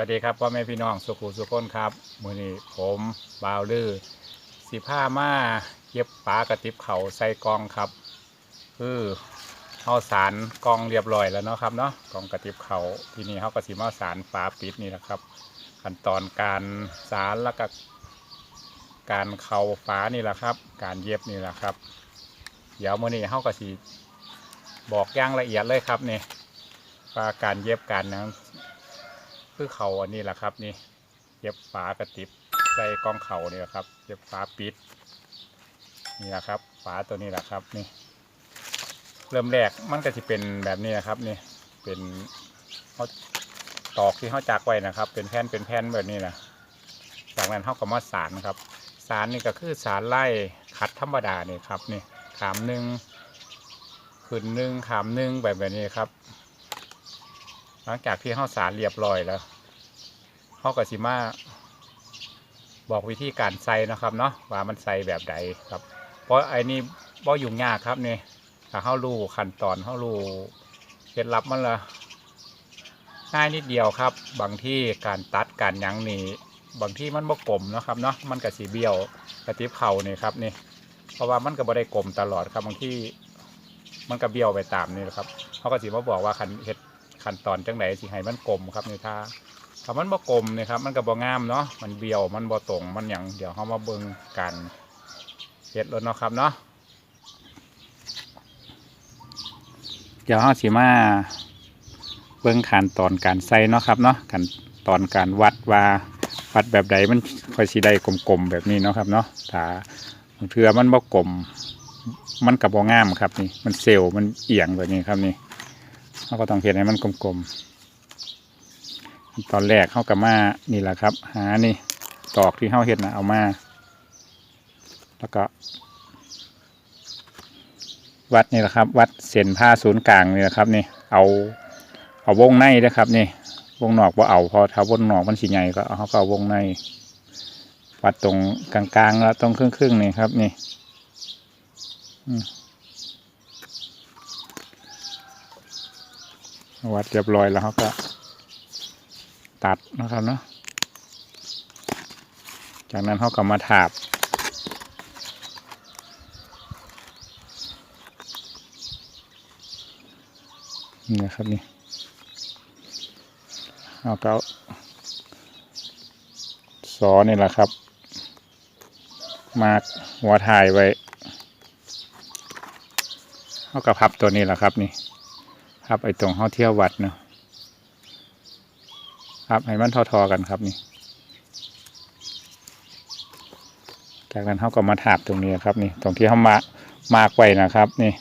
วัสดีครับพ่อแม่พี่น้องสุขุสุขคนครับมือนี้ผมบาวลือสิผ้ามาเย็บปลากระติบเขาใส่กองครับ คือเอาสารกองเรียบร้อยแล้วเนาะครับเนาะกองกระติบเขาทีนี้เขาก็สิมาสารฝาปิดนี่แหละครับ ขั้นตอนการสารแล้วก็การเข่าฝานี่แหละครับ การเย็บนี่แหละครับ เดี๋ยวมือนี้เขาก็สิบอกย่างละเอียดเลยครับนี่ว่าการเย็บการนั้น คือเขาอันนี้แหละครับ นี่เย็บฝากระติบใส่กล้องเขานี่แหละครับเย็บฝาปิดนี่แหละครับ ฝาตัวนี้แหละครับนี่ เริ่มแรกมันก็จะเป็นแบบนี้นะครับ นี่เป็นเขาตอกที่เขาจักไว้นะครับ เป็นแผ่นเป็นแผ่นแบบนี้นะจากนั้นเขาก็มาสารครับ สารนี่ก็คือสารไล่ขัดธรรมดานี่ครับนี่ขามหนึ่งขึ้นหนึ่งขามหนึ่งแบบแบบนี้ครับ หลังจากที่เข้าสารเรียบร้อยแล้วเขาก็สิมาบอกวิธีการใส่นะครับเนาะว่ามันใส่แบบใดครับ เพราะไอ้นี่บ่ยุ่งยากครับนี่ถ้าเขารู้ขั้นตอนเขารู้เคล็ดลับมันละง่ายนิดเดียวครับ บางที่การตัดการยั้งนี่บางที่มันบ่กลมนะครับเนาะมันก็สีเบี้ยวกระติบเข่านี่ครับนี่ เพราะว่ามันก็บ่ได้กลมตลอดครับบางที่มันก็เบี้ยวไปตามนี่แหละครับเขาก็สิมาบอกว่าคันเฮ็ด ขั้นตอนจังไดสิให้มันกลมครับนี่ถ้าถ้ามันบ่กลมนี่ครับ มันก็บ่งามเนาะมันเบี้ยวมันบ่ตรงมันหยังเดี๋ยวเฮามาเบิ่งกันเฮ็ดล้วเนาะครับเนาะเดี๋ยวเฮาสิมาเบิ่งขั้นตอนการใส่เนาะครับเนาะขั้นตอนการวัดว่าวัดแบบใดมันค่อยสิได้กลมๆแบบนี้เนาะครับเนาะถ้าบางเทือมันบ่กลมมันก็บ่งามครับนี่มันเซลล์มันเอียงแบบนี้ครับนี่ เขาก็ต้องเห็นให้มันกลมๆ ตอนแรกเขากับมานี่แหละครับ หานี่ตอกที่เขาเห็นนะเอามา แล้วก็ วัดนี่แหละครับ วัดเส้นผ้าศูนย์กลางนี่แหละครับ นี่เอาเอาวงในนะครับ นี่ วงนอกว่าเอาพอถ้าวงนอกมันสีใหญ่ก็เอาเขาก็เอาวงใน วัดตรงกลางๆแล้วตรงครึ่งๆนี่ครับ นี่ อืม วัดเรียบร้อยแล้วเขาก็ตัดนะครับเนาะจากนั้นเขาก็มาถาบนี่นะครับนี่เอาก็ซอนี่แหละครับ มาหัวถ่ายไว้เขาก็พับตัวนี้แหละครับนี่ ครับไอตรงเขาเที่ยววัดเนาะครับให้มันทอๆกันครับนี่ จากนั้นเขาก็มาถาบตรงนี้ครับนี่ ตรงที่เขามามาไว้นะครับ นี่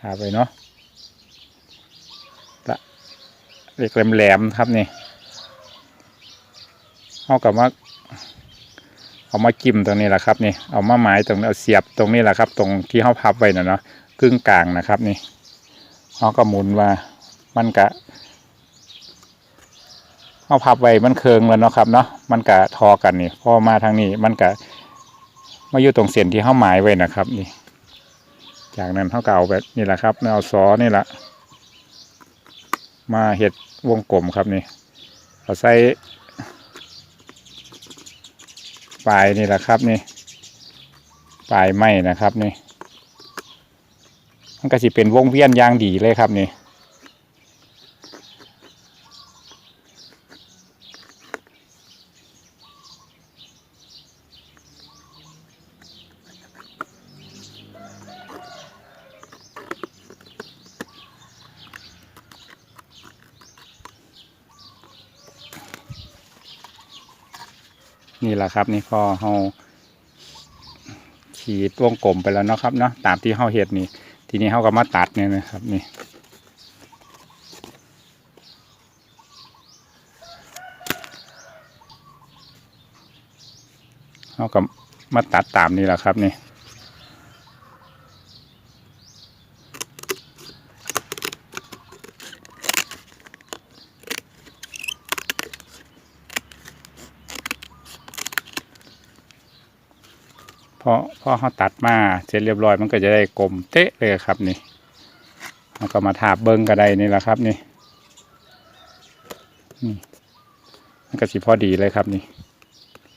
ถาบไปเนาะละเล็กแหลมๆครับนี่เขากับมาเอามาจิ้มตรงนี้แหละครับนี่ เอามาหมายตรงนี้เอาเสียบตรงนี้แหละครับ ตรงที่เขาพับไว้นะเนาะครึ่งกลางนะครับนี่ เขาก็หมุนว่ามันกะเอาพับไว้มันเคืองแล้วเนาะครับเนาะมันกะทอกันนี่พอมาทางนี้ มันกะมาอยู่ตรงเส้นที่เขาหมายไว้นะครับนี่ จากนั้นเขาก็เอาแบบนี่แหละครับเอาซอนี่แหละมาเห็ดวงกลมครับนี่เอาใส่ปลายนี่แหละครับนี่ปลายไม้นะครับนี่ มันก็สิเป็นวงเวียนยางดีเลยครับนี่นี่แหละครับนี่พอเราขีดวงกลมไปแล้วเนาะครับเนาะตามที่เราเห็ดนี่ ทีนี้เขาก็มาตัดเนี่ยนะครับนี่เขาก็มาตัดตามนี่แหละครับนี่ อพอเขาตัดมาเสร็จเรียบร้อยมันก็จะได้กลมเตะเลยครับนี่แล้วก็มาทาบเบิ้งกระไดนี่แหละครับนี่นี่มันก็สิพอดีเลยครับนี่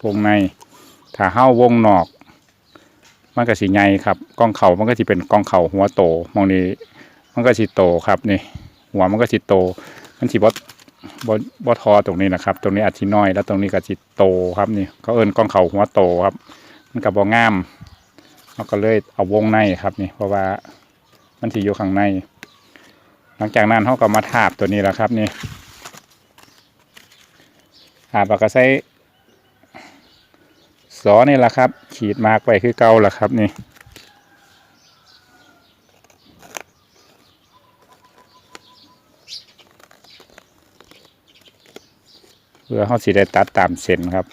วงในถ้าเฮ้าวงนอก มันก็สิใหญ่ครับกองเข่ามันก็สิเป็นกองเข่าหัวโตมองนี้มันก็สิโตครับนี่ หัวมันก็สิโต มันสิบดบดบทอตรงนี้นะครับ ตรงนี้อาจสิน้อย แล้วตรงนี้ก็สิโตครับนี่เขาเอินกองเข่าหัวโตครับ มันก็บ่งามเราก็เลยเอาวงในครับนี่เพราะว่ามันสิอยู่ข้างใน หลังจากนั้นเขาก็มาทาบตัวนี้แหละครับนี่ทาบก็ใส่สอนี่แหละครับ ขีดมากไว้คือเก่าแหละครับนี่เพื่อเขาสิได้ตัดตามเส้นครับ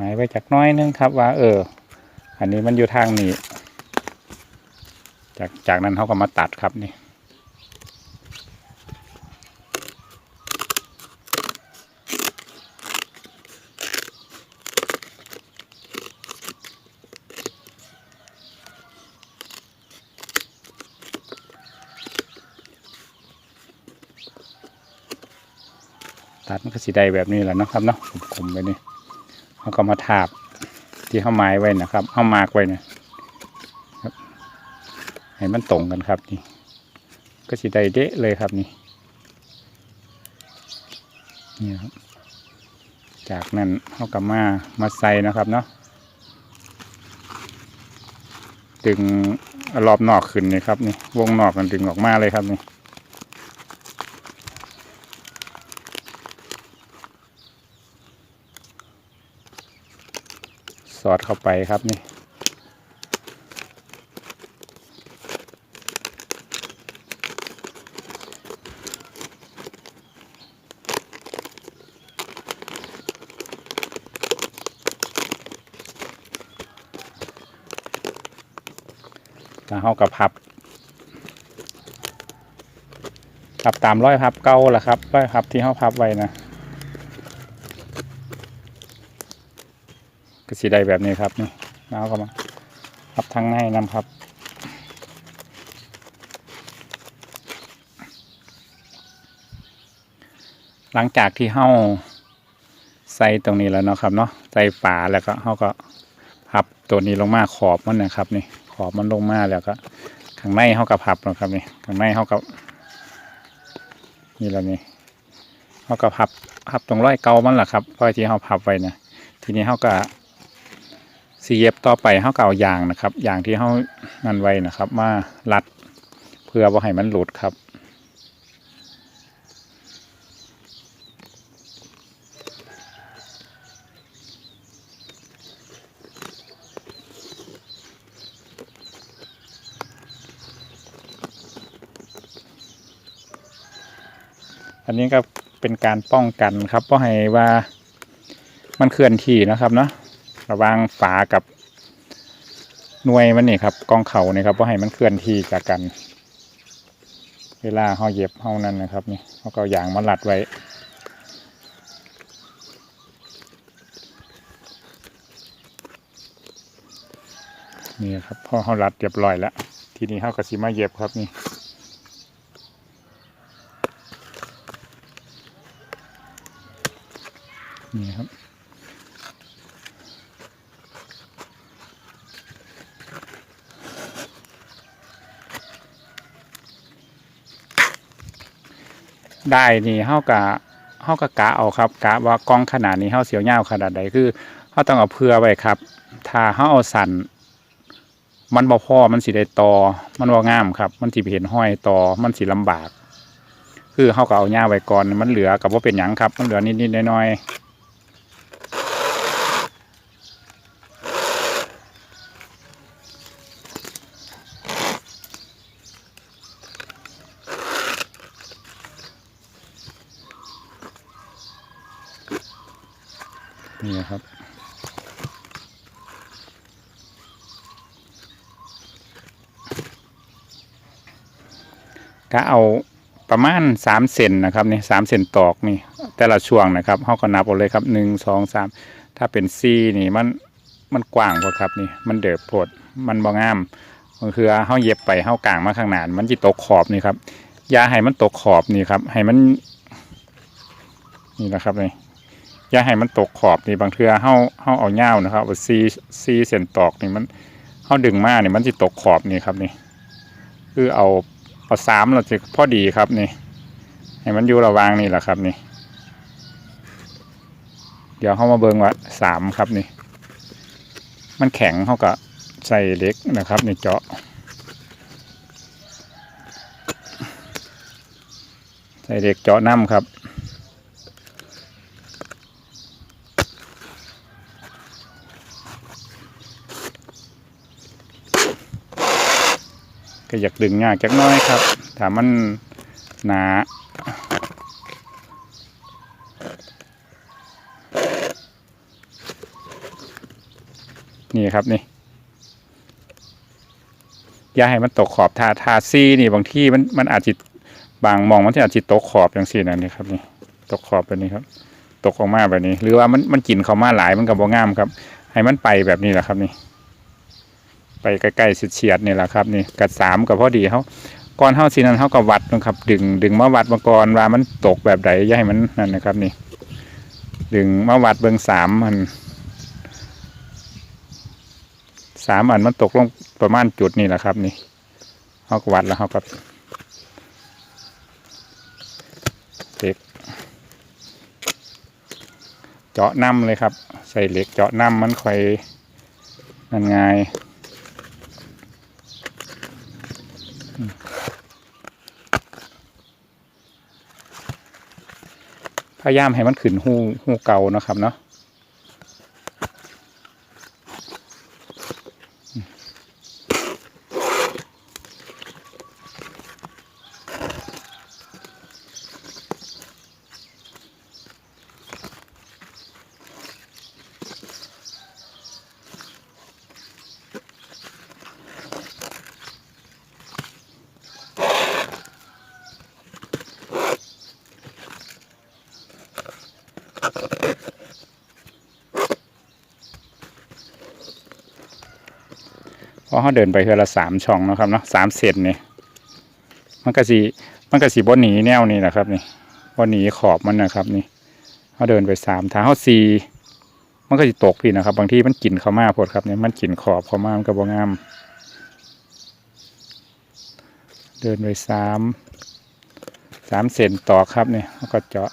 หมายไว้จากน้อยนึงครับ ว่า เออ อันนี้มันอยู่ทางนี้ จากจากนั้นเขาก็มาตัดครับนี่ตัดมันก็สีได้แบบนี้แหละเนาะครับเนาะคมๆไปนี่ เขาก็มาทาบที่เขาไม้ไว้นะครับเขามากไว้นะครับให้มันตรงกันครับนี่ ก็สีได้เดะเลยครับนี่นี่ครับ จากนั้นเขาก็มามาใส่นะครับเนาะดึงรอบนอกขึ้นนี่ครับนี่วงนอกกันดึงออกมาเลยครับนี่ อดเข้าไปครับนี่แล้วเข้ากับพับพับตามร้อยพับเก่าแหละครับร้อยพับที่เข้าพับไว้นะ สีได้แบบนี้ครับนี่แล้วก็มาพับทั้งในนำครับ หลังจากที่เฮาใส่ตรงนี้แล้วเนาะครับเนาะใส่ฝาแล้วก็เฮาก็พับตัวนี้ลงมาขอบมันนะครับนี่ขอบมันลงมาแล้วก็ข้างในเฮาก็พับนะครับนี่ข้างในเฮาก็นี่แล้วนี่เฮาก็พับพับตรงร้อยเกามันแหละครับเพราะที่เฮาพับไว้นะทีนี้เฮาก็ สีเย็บต่อไปเขาก็เอายางนะครับยางที่เขานั่นไว้นะครับมารัดเพื่อว่าให้มันหลุดครับอันนี้ก็เป็นการป้องกันครับเพราะให้ว่ามันเคลื่อนที่นะครับเนาะ ระว่างฝากับหน่วยมันนี่ครับกองเขานี่ครับว่าให้มันเคลื่อนที่จากกัน เวลาเขาเย็บเขานั่นนะครับ นี่เขาก็อายางมาลัดไว้นี่ครับพอเขารัดเรียบร้อยแล้ว ทีนี้เขาก็สิมาเย็บครับนี่นี่ครับ ได้นี่เฮากะเฮากะกะเอาครับกะว่ากล้องขนาดนี้เฮาเสียวยาวขนาดใดคือเฮาต้องเอาเพื่อไว้ครับ ถ้าเฮาเอาสั่นมันบ่พอมันสิได้ตอมันบ่งามครับ มันสิเห็นห้อยตอมันสิลำบาก คือเฮาก็เอาหญ้าไว้ก่อนมันเหลือกับว่าเป็นหยังครับ มันเหลือนิดๆน้อยๆ นี่ครับ ก็เอาประมาณสามเซนนะครับนี่สามเซนตอกนี่ แต่ละช่วงนะครับเขาก็นับเอาเลยครับหนึ่งสองสามถ้าเป็นซีนี่มันมันกว้างพอครับนี่มันเดือบโพดมันบ่งามมันคือเขาเย็บไปเขากลางมาข้างหน้ามันจะตกขอบนี่ครับยาให้มันตกขอบนี่ครับ ให้มัน นี่นะครับนี่ อย่าให้มันตกขอบนี่บางเทือเฮาเฮาเอาเง่าวนะครับเอาซีซีเส้นตอกนี่มันเฮาดึงมานี่มันจะตกขอบนี่ครับนี่ คือเอาเอาสามเราจะพอดีครับนี่ ให้มันอยู่ระวางนี่แหละครับนี่ เดี๋ยวเข้ามาเบิ่งว่าสามครับนี่ มันแข็งเขาก็ใส่เล็กนะครับในเจาะ ใส่เล็กเจาะน้ำครับ ก็อยากดึงยากจักน้อยครับถามันหนานี่ครับนี่อย่าให้มันตกขอบทาทาซีนี่บางที่มันมันอาจจะบางมองมันที่อาจจะตกขอบอย่างสี่นั่นนี่ครับนี่ตกขอบแบบนี้ครับ ตกออกมาแบบนี้ หรือว่ามันมันกินเข้ามาหลายมันกับบ่งามครับ ให้มันไปแบบนี้แหละครับนี่ ไปใกล้ๆเฉียดๆนี่แหละครับนี่กัดสามกับพอดีเขาก่อนเท่าสีนั้นเขากับวัดนะครับ ดึงดึงมาวัดมาก่อนว่ามันตกแบบใดอย่าให้มันนั่นนะครับนี่ ดึงมาวัดเบิงสามมันสามอันมันตกลงประมาณจุดนี่แหละครับ นี่เขาก็วัดแล้วเขากับเหล็กเจาะน้ำเลยครับ ใส่เหล็กเจาะน้ำมันค่อยนั่นไง พยายามให้มันขึ้นหูหูเก่านะครับเนาะ เพราะเขาเดินไปเทือละสามช่องนะครับเนาะสามเซนนี่มันก็สีมันก็สีบนหนีแนวนี่นะครับนี่บนหนีขอบมันนะครับนี่เขาเดินไปสามทางเขาสี่มันก็จะตกพี่นะครับ บางที่มันกลิ่นเขามาพดครับเนี่ยมันกลิ่นขอบเขามามันก็บ่งาม เดินไปสามสามเซนต่อครับเนี่ยแล้วก็เจาะ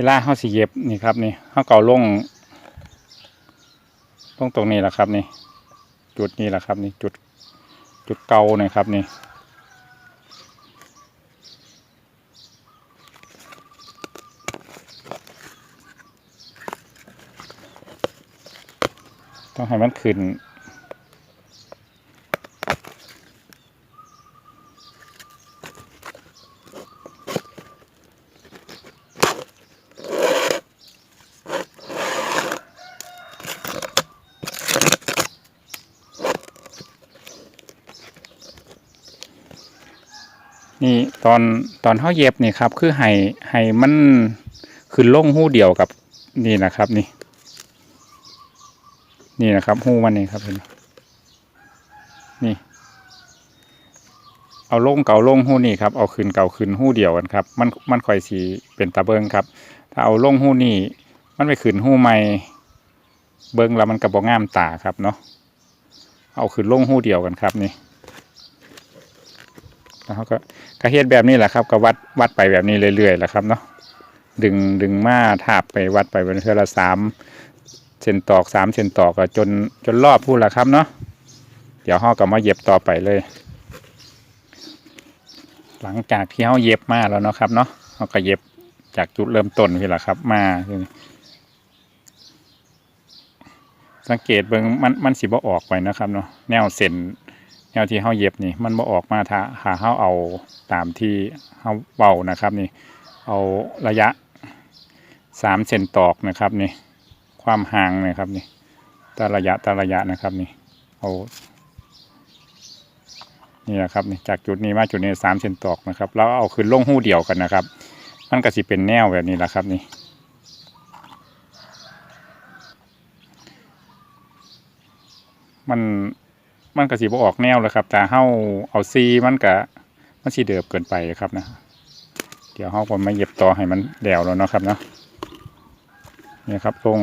เวลาเขาสิเย็บนี่ครับนี่เขาเก่าลงลงตรงนี้แหละครับนี่ จุดนี้แหละครับนี่จุดจุดเก่าเนี่ยครับนี่ต้องให้มันขึ้น นี่ ตอนตอนเขาเย็บนี่ครับ คือให้ให้มันขึ้นลงหู้เดียวกับนี่นะครับ นี่ นี่นะครับหู้มันนี่ครับเห็นนี่ เอาล่งเก่าล่งหู้นี่ครับเอาขึ้นเก่าขึ้นหู้เดียวกันครับ มันมันค่อยสีเป็นตาเบิงครับ ถ้าเอาล่งหู้นี่ มันไปขึ้นหู้ใหม่เบิงแล้วมันกระบอกงามตาครับเนาะเอาขึ้นล่งหู้เดียวกันครับนี่ เขาก็กระเฮ็ดแบบนี้แหละครับก็วัดวัดไปแบบนี้เรื่อยๆแหละครับเนาะดึงดึงมาทาบไปวัดไปเป็นเทละสามเซนตอกสามเซนตอกก็จนจนรอบพูดละครับเนาะเดี๋ยวห่อก็มาเย็บต่อไปเลย หลังจากที่เขาเย็บมาแล้วเนาะครับเนาะเขาก็เย็บจากจุดเริ่มต้นนี่แหละครับ มาสังเกตเบิ่งมันมันสิบ่ออกไปนะครับเนาะแนวเส้น วที่เฮาเย็บนี่ มันบ่ออกมาถ้าหาเฮาเอาตามที่เฮาเว้านะครับนี่ เอาระยะสามเซนตอกนะครับนี่ ความห่างนะครับนี่แต่ระยะแต่ระยะนะครับนี่ เอานี่นะครับนี่จากจุดนี้มาจุดนี้สามเซนตอกนะครับแล้วเอาขึ้นลงหู้เดียวกันนะครับ มันก็สิเป็นแนวแบบนี้แหละครับนี่มัน มันก็สิบ่ออกแนวแล้วครับ แต่เฮาเอาซีมันก็มันสิเดือบเกินไปครับนะ เดี๋ยวเฮาผมมาเย็บต่อให้มันแดวแล้วเนาะครับเนาะนี่ครับลง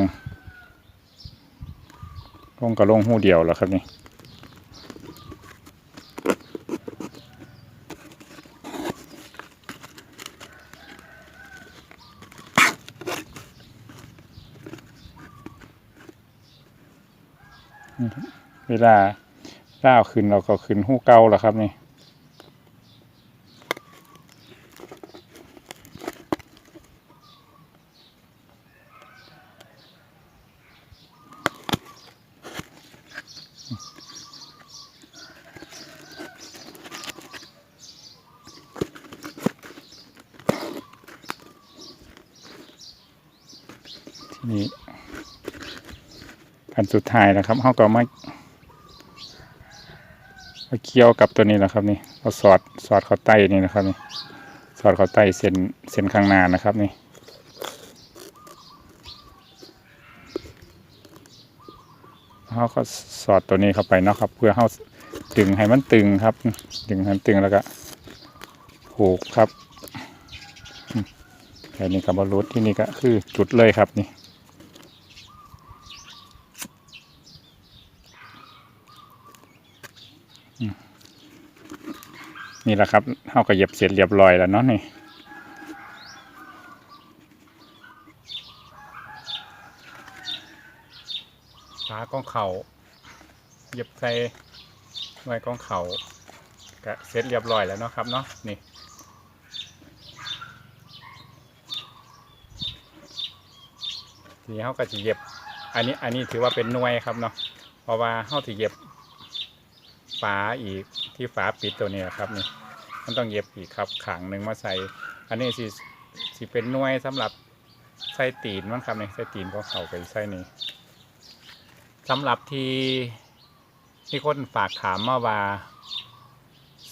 ลงกับลงหูเดียวแล้วครับนี่เวลา ล่าวขึ้นเราก็ขึ้นหูเก่าแล้วครับนี่ทีนี้อันสุดท้ายนะครับเขาก็มา เกี่ยวกับตัวนี้นะครับนี่เอาสอดสอดเข้าใต้นี่นะครับนี่สอดเข้าใต้เส้นเส้นข้างหน้านะครับนี่เขาก็สอดตัวนี้เข้าไปเนาะครับ เพื่อเขาดึงให้มันตึงครับ ดึงให้มันตึงแล้วก็ผูกครับแค่นี้กับบอลลูดที่นี่ก็คือจุดเลยครับนี่ นี่แหละครับเขาก็เย็บเสร็จเรียบร้อยแล้วเนาะนี่ฝากองเขาเย็บใส่ไว้กองเขาก็เสร็จเรียบร้อยแล้วเนาะครับเนาะนี่ทีนี้เขาก็จะเย็บ อันนี้ อันนี้ถือว่าเป็นหน่วยครับเนาะ เพราะว่าเขาจะเย็บฝาอีก ที่ฝาปิดตัวนี้ครับนี่มันต้องเย็บอีกครับขางหนึ่งมาใส่ อันนี้สิสิเป็นน่วยสำหรับใส่ตีนมันครับนี่ใส่ตีนก็เข้าไปใส่นี่สำหรับที่ที่คนฝากถามมาว่า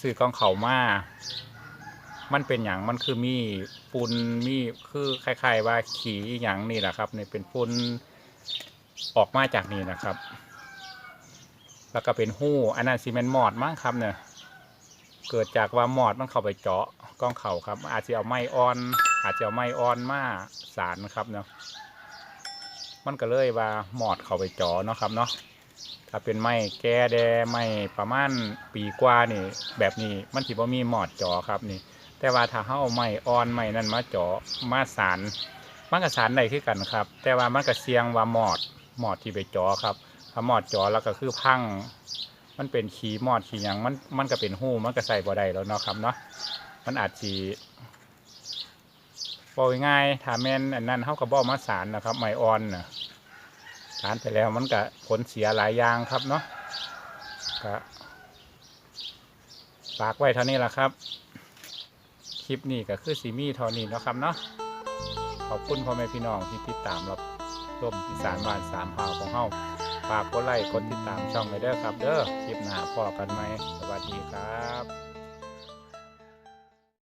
ซื้อกองเขามามันเป็นอย่างมันคือมีฝุ่นมีคือคล้ายๆว่าขี้อย่างนี่แหละครับนี่เป็นฝุ่นออกมาจากนี่นะครับ แล้วก็เป็นหู้อันนั้นซีเมนต์มอดมั้งครับเนี่ยเกิดจากว่ามอดมันเข้าไปเจาะกล้องเข่าครับ อาจจะเอาไม้อ่อน อาจจะเอาไม้อ่อนมาสารนะครับเนาะมันก็เลยว่าหมอดเข้าไปเจาะเนาะครับเนาะถ้าเป็นไม้แก่แดไม้ประมาณปีกว่านี่ แบบนี้มันถือว่ามีหมอดเจาะครับนี่ แต่ว่าถ้าเขาเอาไม้อ่อนไม้นั่นมาเจาะมาสารมันก็สารได้คือกันครับ แต่ว่ามันก็เสี่ยงว่าหมอดหมอดที่ไปเจาะครับ ถ้ามอดจาะแล้วก็คือพังมันเป็นขีมอดขีหยังมันมันก็เป็นหูมันก็ใส่บ่ได้แล้วเนาะครับเนาะมันอาจสีบอกง่ายถ้าแม่นอันนั้นเขาก็บอมาสารนะครับ ไมออนนะสารไปแล้วมันก็ผลเสียหลายอย่างครับเนาะก็ฝากไว้เท่านี้แหละครับ คลิปนี้ก็คือซีมี่เท่านี้นะครับเนาะขอบคุณพ่อแม่พี่น้องที่ติดตามรับชมอีสานบ้านสามพาวของเฮา ฝากกดไลค์กดติดตามช่องไปเด้อครับ เด้อคลิปหน้าพอกันไหมสวัสดีครับ